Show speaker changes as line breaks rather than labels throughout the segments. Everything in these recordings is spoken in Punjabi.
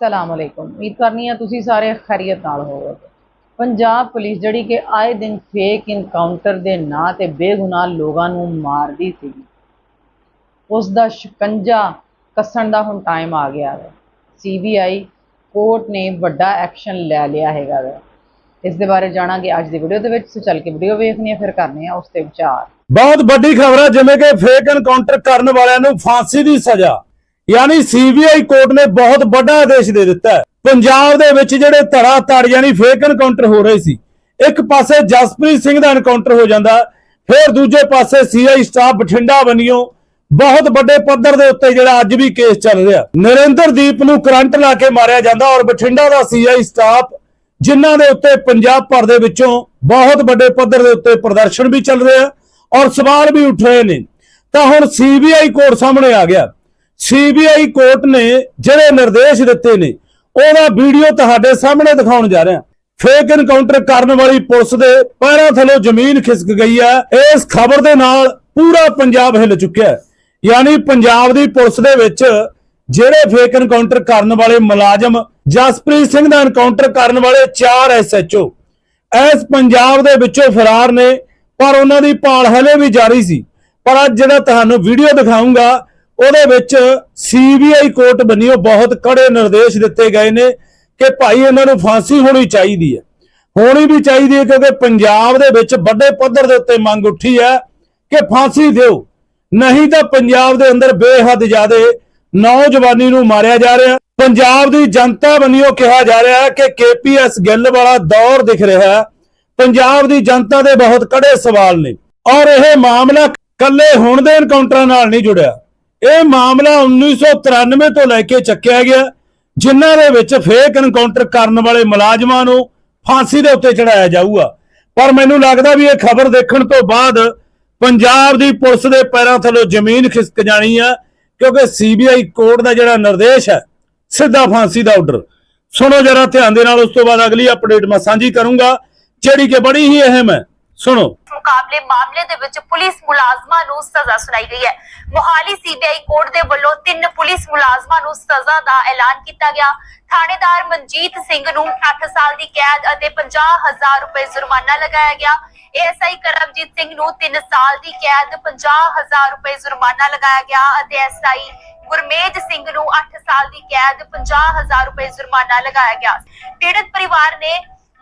ਸਲਾਮ ਅਲੈਕੁਮ। ਉਮੀਦ ਕਰਨੀ ਆ ਤੁਸੀਂ ਸਾਰੇ ਖੈਰੀਅਤ ਨਾਲ ਹੋਵੋਗੇ। ਪੰਜਾਬ ਪੁਲਿਸ ਜਿਹੜੀ ਕਿ ਆਏ ਦਿਨ ਫੇਕ ਇਨਕਾਊਂਟਰ ਦੇ ਨਾਂ ਤੇ ਬੇਗੁਨਾਹ ਲੋਕਾਂ ਨੂੰ ਮਾਰਦੀ ਸੀ। ਉਸ ਦਾ ਸ਼ਿਕੰਜਾ ਕੱਸਣ ਦਾ ਹੁਣ ਟਾਈਮ ਆ ਗਿਆ ਹੈ। ਸੀਬੀਆਈ ਕੋਰਟ ਨੇ ਵੱਡਾ ਐਕਸ਼ਨ ਲੈ ਲਿਆ ਹੈਗਾ ਵਾ ਇਸ ਦੇ ਬਾਰੇ ਜਾਣਾਂਗੇ ਅੱਜ ਦੀ ਵੀਡੀਓ ਦੇ ਵਿੱਚ। ਸੋ ਚੱਲ ਕੇ ਵੀਡੀਓ ਵੇਖਣੀ ਆ ਫਿਰ ਕਰਨੇ ਆ ਉਸ ਤੇ ਵਿਚਾਰ।
ਬਹੁਤ ਵੱਡੀ ਖਬਰ ਹੈ ਜਿਵੇਂ ਕਿ ਫੇਕ ਇਨਕਾਊਂਟਰ ਕਰਨ ਵਾਲਿਆਂ ਨੂੰ ਫਾਂਸੀ ਦੀ ਸਜ਼ਾ। ਯਾਨੀ ਸੀਬੀਆਈ ਕੋਰਟ ਨੇ ਬਹੁਤ ਵੱਡਾ ਆਦੇਸ਼ ਦੇ ਦਿੱਤਾ ਹੈ। ਪੰਜਾਬ ਦੇ ਵਿੱਚ ਜਿਹੜੇ ਧੜਾ ਧੜ ਯਾਨੀ ਫੇਕ ਐਨਕਾਊਂਟਰ ਹੋ ਰਹੇ ਸੀ, ਇੱਕ ਪਾਸੇ ਜਸਪ੍ਰੀਤ ਸਿੰਘ ਦਾ ਐਨਕਾਊਂਟਰ ਹੋ ਜਾਂਦਾ, ਫਿਰ ਦੂਜੇ ਪਾਸੇ ਸੀਆਈ ਸਟਾਫ ਬਠਿੰਡਾ ਬਨਿਓ ਬਹੁਤ ਵੱਡੇ ਪੱਧਰ ਦੇ ਉੱਤੇ ਜਿਹੜਾ ਅੱਜ ਵੀ ਕੇਸ ਚੱਲ ਰਿਹਾ ਨਰਿੰਦਰਦੀਪ ਨੂੰ ਕਰੰਟ ਲਾ ਕੇ ਮਾਰਿਆ ਜਾਂਦਾ ਔਰ ਬਠਿੰਡਾ ਦਾ ਸੀਆਈ ਸਟਾਫ ਜਿਨ੍ਹਾਂ ਦੇ ਉੱਤੇ ਪੰਜਾਬ ਭਰ ਦੇ ਵਿੱਚੋਂ ਬਹੁਤ ਵੱਡੇ ਪੱਧਰ ਦੇ ਉੱਤੇ ਪ੍ਰਦਰਸ਼ਨ ਵੀ ਚੱਲ ਰਿਹਾ ਔਰ ਸਵਾਲ ਵੀ ਉੱਠ ਰਹੇ ਨੇ। ਤਾਂ ਹੁਣ ਸੀਬੀਆਈ ਕੋਰਟ ਸਾਹਮਣੇ ਆ ਗਿਆ। ਸੀਬੀਆਈ ਕੋਰਟ ਨੇ ਜਿਹੜੇ ਨਿਰਦੇਸ਼ ਦਿੱਤੇ ਨੇ, ਉਹਦਾ ਵੀਡੀਓ ਤੁਹਾਡੇ ਸਾਹਮਣੇ ਦਿਖਾਉਣ ਜਾ ਰਿਹਾ। ਫੇਕ ਇਨਕਾਊਂਟਰ ਕਰਨ ਵਾਲੀ ਪੁਲਿਸ ਦੇ ਪੈਰਾਂ ਥੱਲੋਂ ਜ਼ਮੀਨ ਖਿਸਕ ਗਈ ਹੈ। ਇਸ ਖਬਰ ਦੇ ਨਾਲ ਪੂਰਾ ਪੰਜਾਬ ਹਿੱਲ ਚੁੱਕਿਆ ਹੈ। ਯਾਨੀ ਪੰਜਾਬ ਦੀ ਪੁਲਿਸ ਦੇ ਵਿੱਚ ਜਿਹੜੇ ਫੇਕ ਇਨਕਾਊਂਟਰ ਕਰਨ ਵਾਲੇ ਮੁਲਾਜ਼ਮ ਜਸਪ੍ਰੀਤ ਸਿੰਘ ਦਾ ਇਨਕਾਊਂਟਰ ਕਰਨ ਵਾਲੇ 4 ਐਸਐਚਓ ਐਸ ਪੰਜਾਬ ਦੇ ਵਿੱਚੋਂ ਫਰਾਰ ਨੇ, ਪਰ ਉਹਨਾਂ ਦੀ ਭਾਲ ਹਲੇ ਵੀ ਜਾਰੀ ਸੀ। ਪਰ ਅੱਜ ਜਿਹੜਾ ਤੁਹਾਨੂੰ ਵੀਡੀਓ ਦਿਖਾਉਂਗਾ ਉਹਦੇ ਵਿੱਚ ਸੀਬੀਆਈ ਕੋਰਟ ਬੰਨਿਓ ਬਹੁਤ ਕੜੇ ਨਿਰਦੇਸ਼ ਦਿੱਤੇ ਗਏ ਨੇ ਕਿ ਭਾਈ ਇਹਨਾਂ ਨੂੰ ਫਾਂਸੀ ਹੋਣੀ ਚਾਹੀਦੀ ਹੈ। ਹੋਣੀ ਵੀ ਚਾਹੀਦੀ ਹੈ ਕਿਉਂਕਿ ਪੰਜਾਬ ਦੇ ਵਿੱਚ ਵੱਡੇ ਪੱਧਰ ਦੇ ਉੱਤੇ ਮੰਗ ਉੱਠੀ ਹੈ ਕਿ ਫਾਂਸੀ ਦਿਓ। ਨਹੀਂ ਤਾਂ ਪੰਜਾਬ ਦੇ ਅੰਦਰ ਬੇਹੱਦ ਜ਼ਿਆਦੇ ਨੌਜਵਾਨੀ ਨੂੰ ਮਾਰਿਆ ਜਾ ਰਿਹਾ। ਪੰਜਾਬ ਦੀ ਜਨਤਾ ਬੰਨਿਓ ਕਿਹਾ ਜਾ ਰਿਹਾ ਹੈ ਕਿ ਕੇਪੀਐਸ ਗਿੱਲ ਵਾਲਾ ਦੌਰ ਦਿਖ ਰਿਹਾ ਪੰਜਾਬ ਦੀ ਜਨਤਾ ਦੇ ਬਹੁਤ ਕੜੇ ਸਵਾਲ ਨੇ। ਔਰ ਇਹ ਮਾਮਲਾ ਕੱਲੇ ਹੁਣ ਦੇ ਐਨਕਾਊਂਟਰਾਂ ਨਾਲ ਨਹੀਂ ਜੁੜਿਆ। ਇਹ ਮਾਮਲਾ 1993 ਤੋਂ ਲੈ ਕੇ ਚੱਕਿਆ ਗਿਆ, ਜਿਨ੍ਹਾਂ ਦੇ ਵਿੱਚ ਫੇਕ ਐਨਕਾਊਂਟਰ ਕਰਨ ਵਾਲੇ ਮੁਲਾਜ਼ਮਾਂ ਨੂੰ ਫਾਂਸੀ ਦੇ ਉੱਤੇ ਚੜਾਇਆ ਜਾਊਗਾ। ਪਰ ਮੈਨੂੰ ਲੱਗਦਾ ਵੀ ਇਹ ਖਬਰ ਦੇਖਣ ਤੋਂ ਬਾਅਦ ਪੰਜਾਬ ਦੀ ਪੁਲਿਸ ਦੇ ਪੈਰਾਂ ਥੱਲੇ ਜ਼ਮੀਨ ਖਿਸਕ ਜਾਣੀ ਆ, ਕਿਉਂਕਿ ਸੀਬੀਆਈ ਕੋਰਟ ਦਾ ਜਿਹੜਾ ਨਿਰਦੇਸ਼ ਹੈ, ਸਿੱਧਾ ਫਾਂਸੀ ਦਾ ਆਰਡਰ ਸੁਣੋ ਜਰਾ ਧਿਆਨ ਦੇ ਨਾਲ, ਉਸ ਤੋਂ ਬਾਅਦ ਅਗਲੀ ਅਪਡੇਟ ਮੈਂ ਸਾਂਝੀ ਕਰੂੰਗਾ, ਜਿਹੜੀ ਕਿ ਬੜੀ ਹੀ ਅਹਿਮ ਹੈ। ਸੁਣੋ।
ਮੁਕਾਬਲੇ ਮਾਮਲੇ ਦੇ ਵਿੱਚ ਪੁਲਿਸ ਮੁਲਾਜ਼ਮਾਂ ਨੂੰ ਸਜ਼ਾ ਸੁਣਾਈ ਗਈ ਹੈ। ਮੋਹਾਲੀ ਸੀਬੀਆਈ ਕੋਰਟ ਦੇ ਵੱਲੋਂ ਤਿੰਨ ਪੁਲਿਸ ਮੁਲਾਜ਼ਮਾਂ ਨੂੰ ਸਜ਼ਾ ਦਾ ਐਲਾਨ ਕੀਤਾ ਗਿਆ। ਥਾਣੇਦਾਰ ਮਨਜੀਤ ਸਿੰਘ ਨੂੰ 8 ਸਾਲ ਦੀ ਕੈਦ ਅਤੇ 50000 ਰੁਪਏ ਜੁਰਮਾਨਾ ਲਗਾਇਆ ਗਿਆ। ਏਐਸਆਈ ਕਰਮਜੀਤ ਸਿੰਘ ਨੂੰ 3 ਸਾਲ ਦੀ ਕੈਦ 50000 ਰੁਪਏ ਜੁਰਮਾਨਾ ਲਗਾਇਆ ਗਿਆ ਅਤੇ ਐਸਆਈ ਗੁਰਮੇਜ ਸਿੰਘ ਨੂੰ 8 ਸਾਲ ਦੀ ਕੈਦ 50000 ਰੁਪਏ ਜੁਰਮਾਨਾ ਲਗਾਇਆ ਗਿਆ। ਪੀੜਤ ਪਰਿਵਾਰ ਨੇ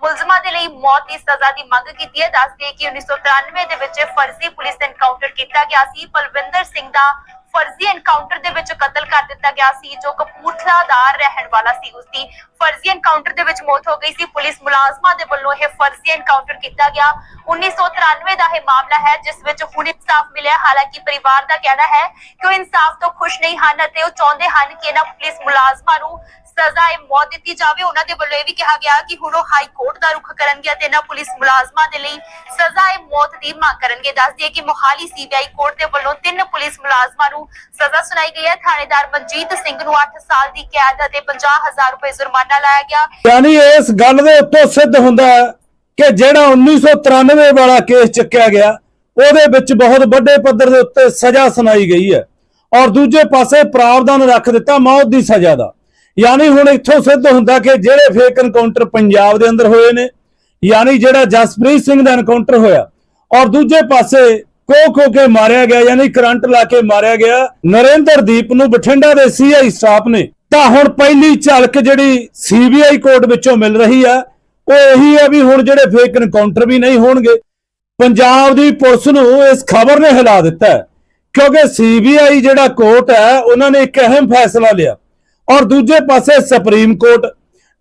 ਮੁਲਜ਼ਮਾਂ ਦੇ ਲਈ ਮੌਤ ਦੀ ਸਜ਼ਾ ਦੀ ਮੰਗ ਕੀਤੀ ਹੈ। ਦੱਸਦੇ ਕਿ 1993 ਦੇ ਵਿੱਚ ਫਰਜ਼ੀ ਪੁਲਿਸ ਐਨਕਾਊਂਟਰ ਕੀਤਾ ਗਿਆ ਸੀ। ਪਲਵਿੰਦਰ ਸਿੰਘ ਦਾ ਫਰਜ਼ੀ ਐਨਕਾਊਂਟਰ ਦੇ ਵਿੱਚ ਕਤਲ ਕਰ ਦਿੱਤਾ ਗਿਆ ਸੀ, ਜੋ ਕਪੂਰਥਲਾ ਦਾ ਰਹਿਣ ਵਾਲਾ ਸੀ ਉਸ ਦੀ ਫਰਜ਼ੀ ਐਨਕਾਊਂਟਰ ਦੇ ਵਿੱਚ ਮੌਤ ਹੋ ਗਈ ਸੀ। ਪੁਲਿਸ ਮੁਲਾਜ਼ਮਾਂ ਦੇ ਵੱਲੋਂ ਇਹ ਫਰਜ਼ੀ ਐਨਕਾਊਂਟਰ ਕੀਤਾ ਗਿਆ। 1993 ਦਾ ਇਹ ਮਾਮਲਾ ਹੈ, ਜਿਸ ਵਿੱਚ ਹੁਣ ਇਨਸਾਫ ਮਿਲਿਆ। ਹਾਲਾਂਕਿ ਪਰਿਵਾਰ ਦਾ ਕਹਿਣਾ ਹੈ ਕਿ ਉਹ ਇਨਸਾਫ ਤੋਂ ਖੁਸ਼ ਨਹੀਂ ਹਨ ਅਤੇ ਉਹ ਚਾਹੁੰਦੇ ਹਨ ਕਿ ਇਹਨਾਂ ਪੁਲਿਸ ਮੁਲਾਜ਼ਮਾਂ ਨੂੰ ਸਜ਼ਾ ਇਹ ਮੌਤ ਦਿੱਤੀ ਜਾਵੇ। ਉਹਨਾਂ ਦੇ ਵੱਲੋਂ ਇਹ ਵੀ ਕਿਹਾ ਗਿਆ ਕਿ ਹੁਣ ਉਹ ਹਾਈ ਕੋਰਟ ਦਾ ਰੁਖ ਕਰਨਗੇ ਅਤੇ ਇਹਨਾਂ ਪੁਲਿਸ ਮੁਲਾਜ਼ਮਾਂ ਦੇ ਲਈ ਸਜ਼ਾ ਇਹ ਮੌਤ ਦੀ ਮੰਗ ਕਰਨਗੇ। ਦੱਸ ਦਈਏ ਕਿ ਮੋਹਾਲੀ ਸੀਬੀਆਈ ਕੋਰਟ ਦੇ ਵੱਲੋਂ ਤਿੰਨ ਪੁਲਿਸ ਮੁਲਾਜ਼ਮਾਂ ਨੂੰ ਸਜ਼ਾ ਸੁਣਾਈ ਗਈ ਹੈ। ਥਾਣੇਦਾਰ ਮਨਜੀਤ ਸਿੰਘ ਨੂੰ 8 ਸਾਲ ਦੀ ਕੈਦ ਅਤੇ 50000 ਰੁਪਏ ਜੁਰਮਾਨਾ ਲਾਇਆ ਗਿਆ।
ਯਾਨੀ ਇਸ ਗੱਲ ਦੇ ਉੱਤੋਂ ਸਿੱਧ ਹੁੰਦਾ ਹੈ ਕਿ ਜਿਹੜਾ 1993 ਵਾਲਾ ਕੇਸ ਚੱਕਿਆ ਗਿਆ, ਉਹਦੇ ਵਿੱਚ ਬਹੁਤ ਵੱਡੇ ਪੱਧਰ ਦੇ ਉੱਤੇ ਸਜ਼ਾ ਸੁਣਾਈ ਗਈ ਹੈ। ਔਰ ਦੂਜੇ ਪਾਸੇ ਪ੍ਰਾਵਧਾਨ ਰੱਖ ਦਿੱਤਾ ਮੌਤ ਦੀ ਸਜ਼ਾ ਦਾ। ਯਾਨੀ ਹੁਣ ਇੱਥੋਂ ਸਿੱਧ ਹੁੰਦਾ ਕਿ ਜਿਹੜੇ ਫੇਕ ਐਨਕਾਊਂਟਰ ਪੰਜਾਬ ਦੇ ਅੰਦਰ ਹੋਏ ਨੇ, ਯਾਨੀ ਜਿਹੜਾ ਜਸਪ੍ਰੀਤ ਸਿੰਘ ਦਾ ਐਨਕਾਊਂਟਰ ਹੋਇਆ, ਔਰ ਦੂਜੇ ਪਾਸੇ ਕੋ ਖੋ ਕੇ ਮਾਰਿਆ ਗਿਆ, ਯਾਨੀ ਕਰੰਟ ਲਾ ਕੇ ਮਾਰਿਆ ਗਿਆ। ਨਰਿੰਦਰਦੀਪ ਨੂੰ ਬਠਿੰਡਾ ਦੇ ਸੀਆਈ ਸਟਾਫ ਨੇ, ਤਾਂ ਹੁਣ ਪਹਿਲੀ ਝਲਕ ਜਿਹੜੀ ਸੀਬੀਆਈ ਕੋਰਟ ਵਿੱਚੋਂ ਮਿਲ ਰਹੀ ਆ, ਉਹ ਇਹੀ ਹੈ ਵੀ ਹੁਣ ਜਿਹੜੇ ਫੇਕ ਇਨਕਾਊਂਟਰ ਵੀ ਨਹੀਂ ਹੋਣਗੇ। ਪੰਜਾਬ ਦੀ ਪੁਲਿਸ ਨੂੰ ਇਸ ਖਬਰ ਨੇ ਹਿਲਾ ਦਿੱਤਾ ਹੈ, ਕਿਉਂਕਿ ਸੀਬੀਆਈ ਜਿਹੜਾ ਕੋਰਟ ਹੈ, ਉਹਨਾਂ ਨੇ ਇੱਕ ਅਹਿਮ ਫੈਸਲਾ ਲਿਆ। ਔਰ ਦੂਜੇ ਪਾਸੇ ਸੁਪਰੀਮ ਕੋਰਟ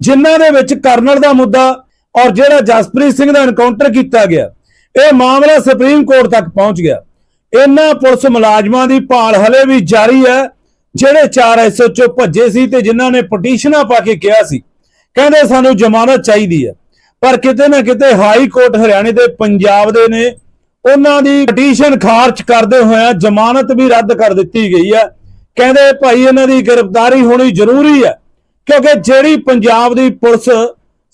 ਜਿਨ੍ਹਾਂ ਦੇ ਵਿੱਚ ਕਰਨਲ ਦਾ ਮੁੱਦਾ ਔਰ ਜਿਹੜਾ ਜਸਪ੍ਰੀਤ ਸਿੰਘ ਦਾ ਇਨਕਾਊਂਟਰ ਕੀਤਾ ਗਿਆ ਇਹ ਮਾਮਲਾ ਸੁਪਰੀਮ ਕੋਰਟ ਤੱਕ ਪਹੁੰਚ ਗਿਆ। ਇਹਨਾਂ ਪੁਲਿਸ ਮੁਲਾਜ਼ਮਾਂ ਦੀ ਭਾਲ ਹਲੇ ਵੀ ਜਾਰੀ ਹੈ, ਜਿਹੜੇ 4 ਐਸਓਚਓ ਭੱਜੇ ਸੀ ਤੇ ਜਿਨ੍ਹਾਂ ਨੇ ਪਟੀਸ਼ਨਾਂ ਪਾ ਕੇ ਕਿਹਾ ਸੀ। ਕਹਿੰਦੇ ਸਾਨੂੰ ਜ਼ਮਾਨਤ ਚਾਹੀਦੀ ਹੈ, ਪਰ ਕਿਤੇ ਨਾ ਕਿਤੇ ਹਾਈ ਕੋਰਟ ਹਰਿਆਣੇ ਦੇ ਪੰਜਾਬ ਦੇ ਨੇ, ਉਹਨਾਂ ਦੀ ਪਟੀਸ਼ਨ ਖਾਰਜ ਕਰਦੇ ਹੋਇਆ ਜ਼ਮਾਨਤ ਵੀ ਰੱਦ ਕਰ ਦਿੱਤੀ ਗਈ ਹੈ। ਕਹਿੰਦੇ ਭਾਈ ਇਹਨਾਂ ਦੀ ਗ੍ਰਿਫਤਾਰੀ ਹੋਣੀ ਜ਼ਰੂਰੀ ਹੈ, ਕਿਉਂਕਿ ਜਿਹੜੀ ਪੰਜਾਬ ਦੀ ਪੁਲਿਸ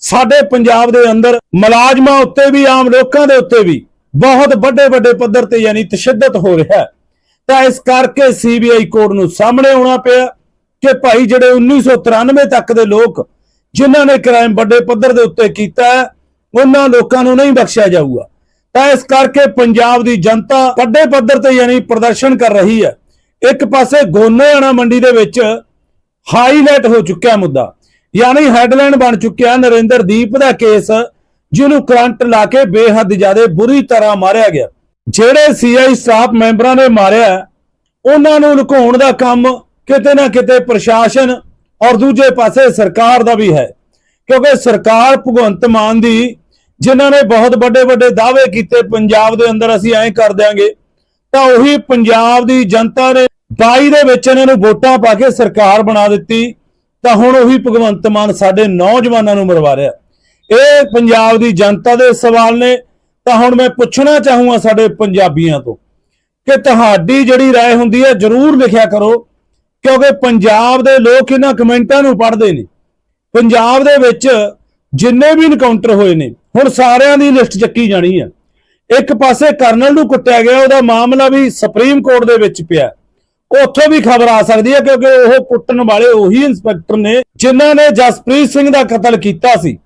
ਸਾਡੇ ਪੰਜਾਬ ਦੇ ਅੰਦਰ ਮੁਲਾਜ਼ਮਾਂ ਉੱਤੇ ਵੀ ਆਮ ਲੋਕਾਂ ਦੇ ਉੱਤੇ ਵੀ ਬਹੁਤ ਵੱਡੇ ਵੱਡੇ ਪੱਧਰ ਤੇ ਯਾਨੀ ਤਸ਼ੱਦਦ ਹੋ ਰਿਹਾ ਹੈ। ਤਾਂ ਇਸ ਕਰਕੇ ਸੀਬੀਆਈ ਕੋਰਟ ਨੂੰ ਸਾਹਮਣੇ ਆਉਣਾ ਪਿਆ ਕਿ ਭਾਈ ਜਿਹੜੇ 1993 ਤੱਕ ਦੇ ਲੋਕ ਜਿਨ੍ਹਾਂ ਨੇ ਕ੍ਰਾਈਮ ਵੱਡੇ ਪੱਧਰ ਦੇ ਉੱਤੇ ਕੀਤਾ ਹੈ, ਉਹਨਾਂ ਲੋਕਾਂ ਨੂੰ ਨਹੀਂ ਬਖਸ਼ਿਆ ਜਾਊਗਾ। ਤਾਂ ਇਸ ਕਰਕੇ ਪੰਜਾਬ ਦੀ ਜਨਤਾ ਵੱਡੇ ਪੱਧਰ ਤੇ ਯਾਨੀ ਪ੍ਰਦਰਸ਼ਨ ਕਰ ਰਹੀ ਹੈ। ਇੱਕ ਪਾਸੇ ਗੋਨੇਆਣਾ ਮੰਡੀ ਦੇ ਵਿੱਚ ਹਾਈਲਾਈਟ ਹੋ ਚੁੱਕਿਆ ਮੁੱਦਾ। ਯਾਨੀ ਹੈਡਲਾਈਨ ਬਣ ਚੁੱਕਿਆ ਨਰਿੰਦਰਦੀਪ ਦਾ ਕੇਸ, ਜਿਹਨੂੰ ਕਰੰਟ ਲਾ ਕੇ ਬੇਹੱਦ ਜ਼ਿਆਦਾ ਬੁਰੀ ਤਰ੍ਹਾਂ ਮਾਰਿਆ ਗਿਆ। ਜਿਹੜੇ ਸੀਆਈ ਸਟਾਫ ਮੈਂਬਰਾਂ ਨੇ ਮਾਰਿਆ, ਉਹਨਾਂ ਨੂੰ ਲੁਕਾਉਣ ਦਾ ਕੰਮ ਕਿਤੇ ਨਾ ਕਿਤੇ ਪ੍ਰਸ਼ਾਸਨ ਔਰ ਦੂਜੇ ਪਾਸੇ ਸਰਕਾਰ ਦਾ ਵੀ ਹੈ। ਕਿਉਂਕਿ ਸਰਕਾਰ ਭਗਵੰਤ ਮਾਨ ਦੀ, ਜਿਨ੍ਹਾਂ ਨੇ ਬਹੁਤ ਵੱਡੇ ਵੱਡੇ ਦਾਅਵੇ ਕੀਤੇ, ਪੰਜਾਬ ਦੇ ਅੰਦਰ ਅਸੀਂ ਐਂ ਕਰ ਦਿਆਂਗੇ, ਤਾਂ ਉਹੀ ਪੰਜਾਬ ਦੀ ਜਨਤਾ ਨੇ 22 ਦੇ ਵਿੱਚ ਇਹਨਾਂ ਨੂੰ ਵੋਟਾਂ ਪਾ ਕੇ ਸਰਕਾਰ ਬਣਾ ਦਿੱਤੀ। ਤਾਂ ਹੁਣ ਉਹੀ ਭਗਵੰਤ ਮਾਨ ਸਾਡੇ ਨੌਜਵਾਨਾਂ ਨੂੰ ਮਰਵਾ ਰਿਹਾ ਇਹ ਪੰਜਾਬ ਦੀ ਜਨਤਾ ਦੇ ਸਵਾਲ ਨੇ ਤਾਂ ਹੁਣ ਮੈਂ ਪੁੱਛਣਾ ਚਾਹੂੰਗਾ ਸਾਡੇ ਪੰਜਾਬੀਆਂ ਤੋਂ ਕਿ ਤੁਹਾਡੀ ਜਿਹੜੀ رائے ਹੁੰਦੀ ਹੈ ਜਰੂਰ ਲਿਖਿਆ ਕਰੋ ਕਿਉਂਕਿ ਪੰਜਾਬ ਦੇ ਲੋਕ ਇਹਨਾਂ ਕਮੈਂਟਾਂ ਨੂੰ ਪੜ੍ਹਦੇ ਨੇ ਪੰਜਾਬ ਦੇ ਵਿੱਚ ਜਿੰਨੇ ਵੀ ਇਨਕਾਊਂਟਰ ਹੋਏ ਨੇ ਹੁਣ ਸਾਰਿਆਂ ਦੀ ਲਿਸਟ ਚੱਕੀ ਜਾਣੀ ਹੈ ਇੱਕ ਪਾਸੇ ਕਰਨਲ ਨੂੰ ਕੁੱਟਿਆ ਗਿਆ ਉਹਦਾ ਮਾਮਲਾ ਵੀ ਸੁਪਰੀਮ ਕੋਰਟ ਦੇ ਵਿੱਚ ਪਿਆ ਉੱਥੋਂ ਵੀ ਖਬਰ ਆ ਸਕਦੀ ਹੈ ਕਿਉਂਕਿ ਉਹ ਕੁੱਟਣ ਵਾਲੇ ਉਹੀ ਇੰਸਪੈਕਟਰ ਨੇ ਜਿਨ੍ਹਾਂ ਨੇ ਜਸਪ੍ਰੀਤ ਸਿੰਘ ਦਾ ਕਤਲ ਕੀਤਾ ਸੀ।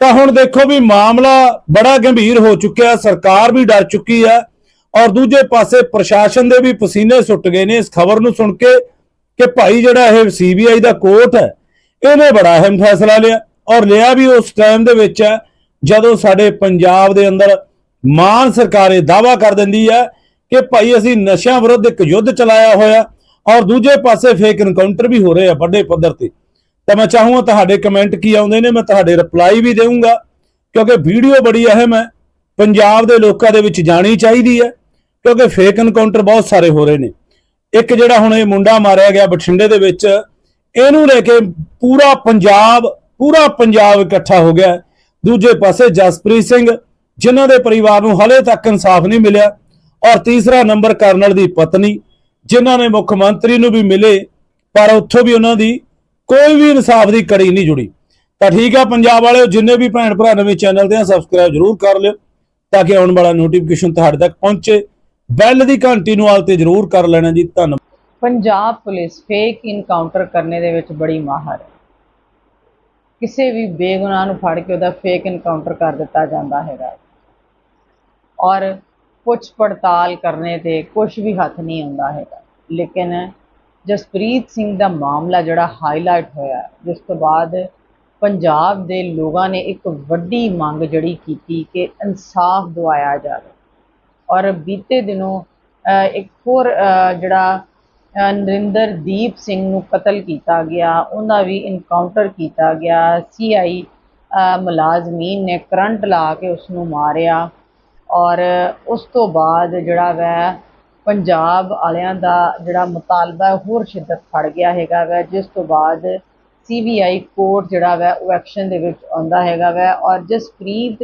ਤਾਂ ਹੁਣ ਦੇਖੋ ਵੀ ਮਾਮਲਾ ਬੜਾ ਗੰਭੀਰ ਹੋ ਚੁੱਕਿਆ ਸਰਕਾਰ ਵੀ ਡਰ ਚੁੱਕੀ ਹੈ ਔਰ ਦੂਜੇ ਪਾਸੇ ਪ੍ਰਸ਼ਾਸਨ ਦੇ ਵੀ ਪਸੀਨੇ ਸੁੱਟ ਗਏ ਨੇ। ਇਸ ਖਬਰ ਨੂੰ ਸੁਣ ਕੇ ਕਿ ਭਾਈ ਜਿਹੜਾ ਇਹ ਸੀਬੀਆਈ ਦਾ ਕੋਰਟ ਹੈ, ਇਹਨੇ ਬੜਾ ਅਹਿਮ ਫੈਸਲਾ ਲਿਆ ਔਰ ਲਿਆ ਵੀ ਉਸ ਟਾਈਮ ਦੇ ਵਿੱਚ ਹੈ ਜਦੋਂ ਸਾਡੇ ਪੰਜਾਬ ਦੇ ਅੰਦਰ ਮਾਨ ਸਰਕਾਰ ਇਹ ਦਾਵਾ ਕਰ ਦਿੰਦੀ ਹੈ ਕਿ ਭਾਈ ਅਸੀਂ ਨਸ਼ਿਆਂ ਵਿਰੁੱਧ ਇੱਕ ਯੁੱਧ ਚਲਾਇਆ ਹੋਇਆ ਔਰ ਦੂਜੇ ਪਾਸੇ ਫੇਕ ਇਨਕਾਊਂਟਰ ਵੀ ਹੋ ਰਹੇ ਆ ਵੱਡੇ ਪੱਧਰ ਤੇ। ਤਾਂ ਮੈਂ ਚਾਹੂੰਗਾ ਤੁਹਾਡੇ ਕਮੈਂਟ ਕੀ ਆਉਂਦੇ ਨੇ, ਮੈਂ ਤੁਹਾਡੇ ਰਿਪਲਾਈ ਵੀ ਦੇਵਾਂਗਾ ਕਿਉਂਕਿ ਵੀਡੀਓ ਬੜੀ ਅਹਿਮ ਹੈ। ਪੰਜਾਬ ਦੇ ਲੋਕਾਂ ਦੇ ਵਿੱਚ ਜਾਣੀ ਚਾਹੀਦੀ ਹੈ, ਕਿਉਂਕਿ ਫੇਕ ਇਨਕਾਊਂਟਰ ਬਹੁਤ ਸਾਰੇ ਹੋ ਰਹੇ ਨੇ। ਇੱਕ ਜਿਹੜਾ ਹੁਣ ਇਹ ਮੁੰਡਾ ਮਾਰਿਆ ਗਿਆ ਬਠਿੰਡੇ ਦੇ ਵਿੱਚ, ਇਹਨੂੰ ਲੈ ਕੇ ਪੂਰਾ ਪੰਜਾਬ ਪੂਰਾ ਪੰਜਾਬ ਇਕੱਠਾ ਹੋ ਗਿਆ। ਦੂਜੇ ਪਾਸੇ ਜਸਪ੍ਰੀਤ ਸਿੰਘ, ਜਿਨ੍ਹਾਂ ਦੇ ਪਰਿਵਾਰ ਨੂੰ ਹਲੇ ਤੱਕ ਇਨਸਾਫ ਨਹੀਂ ਮਿਲਿਆ ਔਰ ਤੀਸਰਾ ਨੰਬਰ ਕਰਨਲ ਦੀ ਪਤਨੀ, ਜਿਨ੍ਹਾਂ ਨੇ ਮੁੱਖ ਮੰਤਰੀ ਨੂੰ ਵੀ ਮਿਲੇ, ਪਰ ਉੱਥੋਂ ਵੀ ਉਹਨਾਂ ਦੀ ਕੋਈ ਵੀ ਇਨਸਾਫ ਦੀ ਕੜੀ ਨਹੀਂ ਜੁੜੀ। ਤਾਂ ਠੀਕ ਆ, ਪੰਜਾਬ ਵਾਲਿਓ, ਜਿੰਨੇ ਵੀ ਭੈਣ ਭਰਾ ਨਵੇਂ ਚੈਨਲ ਤੇ ਆ ਸਬਸਕ੍ਰਾਈਬ ਜਰੂਰ ਕਰ ਲਿਓ, ਤਾਂ ਕਿ ਆਉਣ ਵਾਲਾ ਨੋਟੀਫਿਕੇਸ਼ਨ ਤੁਹਾਡੇ ਤੱਕ ਪਹੁੰਚੇ। ਬੈਲ ਦੀ ਘੰਟੀ ਨੂੰ ਆਲ ਤੇ ਜਰੂਰ ਕਰ ਲੈਣਾ ਜੀ, ਧੰਨਵਾਦ।
ਪੰਜਾਬ ਪੁਲਿਸ ਫੇਕ ਇਨਕਾਊਂਟਰ ਕਰਨੇ ਦੇ ਵਿੱਚ ਬੜੀ ਮਾਹਰ ਹੈ। ਕਿਸੇ ਵੀ ਬੇਗੁਨਾਹ ਨੂੰ ਫੜ ਕੇ ਉਹਦਾ ਫੇਕ ਇਨਕਾਊਂਟਰ ਕਰ ਦਿੱਤਾ ਜਾਂਦਾ ਹੈਗਾ। ਔਰ ਪੁੱਛ ਪੜਤਾਲ ਕਰਨੇ ਤੇ ਕੁਝ ਵੀ ਹੱਥ ਨਹੀਂ ਆਉਂਦਾ ਹੈਗਾ। ਲੇਕਿਨ ਜਸਪ੍ਰੀਤ ਸਿੰਘ ਦਾ ਮਾਮਲਾ ਜਿਹੜਾ ਹਾਈਲਾਈਟ ਹੋਇਆ, ਜਿਸ ਤੋਂ ਬਾਅਦ ਪੰਜਾਬ ਦੇ ਲੋਕਾਂ ਨੇ ਇੱਕ ਵੱਡੀ ਮੰਗ ਜਿਹੜੀ ਕੀਤੀ ਕਿ ਇਨਸਾਫ ਦਵਾਇਆ ਜਾਵੇ। ਔਰ ਬੀਤੇ ਦਿਨੋਂ ਇੱਕ ਹੋਰ ਜਿਹੜਾ ਨਰਿੰਦਰਦੀਪ ਸਿੰਘ ਨੂੰ ਕਤਲ ਕੀਤਾ ਗਿਆ, ਉਹਦਾ ਵੀ ਇਨਕਾਊਂਟਰ ਕੀਤਾ ਗਿਆ। ਸੀਆਈ ਮੁਲਾਜ਼ਮੀਨ ਨੇ ਕਰੰਟ ਲਾ ਕੇ ਉਸ ਨੂੰ ਮਾਰਿਆ। ਔਰ ਉਸ ਤੋਂ ਬਾਅਦ ਜਿਹੜਾ ਵੈ ਪੰਜਾਬ ਵਾਲਿਆਂ ਦਾ ਜਿਹੜਾ ਮੁਤਾਲਬਾ ਹੋਰ ਸ਼ਿੱਦਤ ਫੜ ਗਿਆ ਹੈਗਾ ਵੈ, ਜਿਸ ਤੋਂ ਬਾਅਦ ਸੀਬੀਆਈ ਕੋਰਟ ਜਿਹੜਾ ਵੈ, ਉਹ ਐਕਸ਼ਨ ਦੇ ਵਿੱਚ ਆਉਂਦਾ ਹੈਗਾ ਵੈ ਔਰ ਜਸਪ੍ਰੀਤ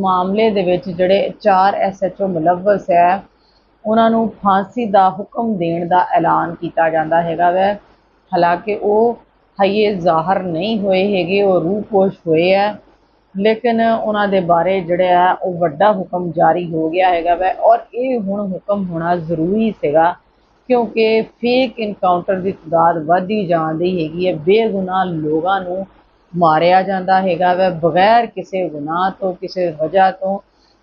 ਮਾਮਲੇ ਦੇ ਵਿੱਚ ਜਿਹੜੇ ਚਾਰ ਐਸਐਚਓ ਮੁਲਵਸ ਹੈ, ਉਹਨਾਂ ਨੂੰ ਫਾਂਸੀ ਦਾ ਹੁਕਮ ਦੇਣ ਦਾ ਐਲਾਨ ਕੀਤਾ ਜਾਂਦਾ ਹੈਗਾ ਵੈ। ਹਾਲਾਂਕਿ ਉਹ ਹਈਏ ਜ਼ਾਹਰ ਨਹੀਂ ਹੋਏ ਹੈਗੇ, ਉਹ ਰੂਪੋਸ਼ ਹੋਏ ਹੈ। ਲੇਕਿਨ ਉਹਨਾਂ ਦੇ ਬਾਰੇ ਜਿਹੜਾ ਆ, ਉਹ ਵੱਡਾ ਹੁਕਮ ਜਾਰੀ ਹੋ ਗਿਆ ਹੈਗਾ ਵੈ ਔਰ ਇਹ ਹੁਣ ਹੁਕਮ ਹੋਣਾ ਜ਼ਰੂਰੀ ਸੀਗਾ ਕਿਉਂਕਿ ਫੇਕ ਇਨਕਾਊਂਟਰ ਦੀ ਤਾਦਾਦ ਵਧਦੀ ਜਾਂਦੀ ਹੈਗੀ ਹੈ, ਬੇਗੁਨਾਹ ਲੋਕਾਂ ਨੂੰ ਮਾਰਿਆ ਜਾਂਦਾ ਹੈਗਾ ਵੈ ਬਗੈਰ ਕਿਸੇ ਗੁਨਾਹ ਤੋਂ, ਕਿਸੇ ਵਜ੍ਹਾ ਤੋਂ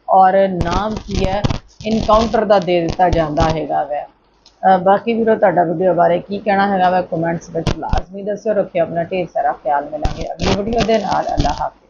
ਔਰ ਨਾਮ ਕੀ ਹੈ ਇਨਕਾਊਂਟਰ ਦਾ ਦੇ ਦਿੱਤਾ ਜਾਂਦਾ ਹੈਗਾ ਵੈ। ਬਾਕੀ ਵੀਰੋ ਤੁਹਾਡਾ ਵੀਡੀਓ ਬਾਰੇ ਕੀ ਕਹਿਣਾ ਹੈਗਾ ਵੈ ਕਮੈਂਟਸ ਵਿੱਚ ਲਾਜ਼ਮੀ ਦੱਸਿਓ, ਰੱਖਿਓ ਆਪਣਾ ਢੇਰ ਸਾਰਾ ਖਿਆਲ ਮਿਲਾਂਗੇ। ਅਗਲੀ ਵੀਡੀਓ ਦੇ ਨਾਲ, ਅੱਲਾਹ ਹਾਫਿਜ਼।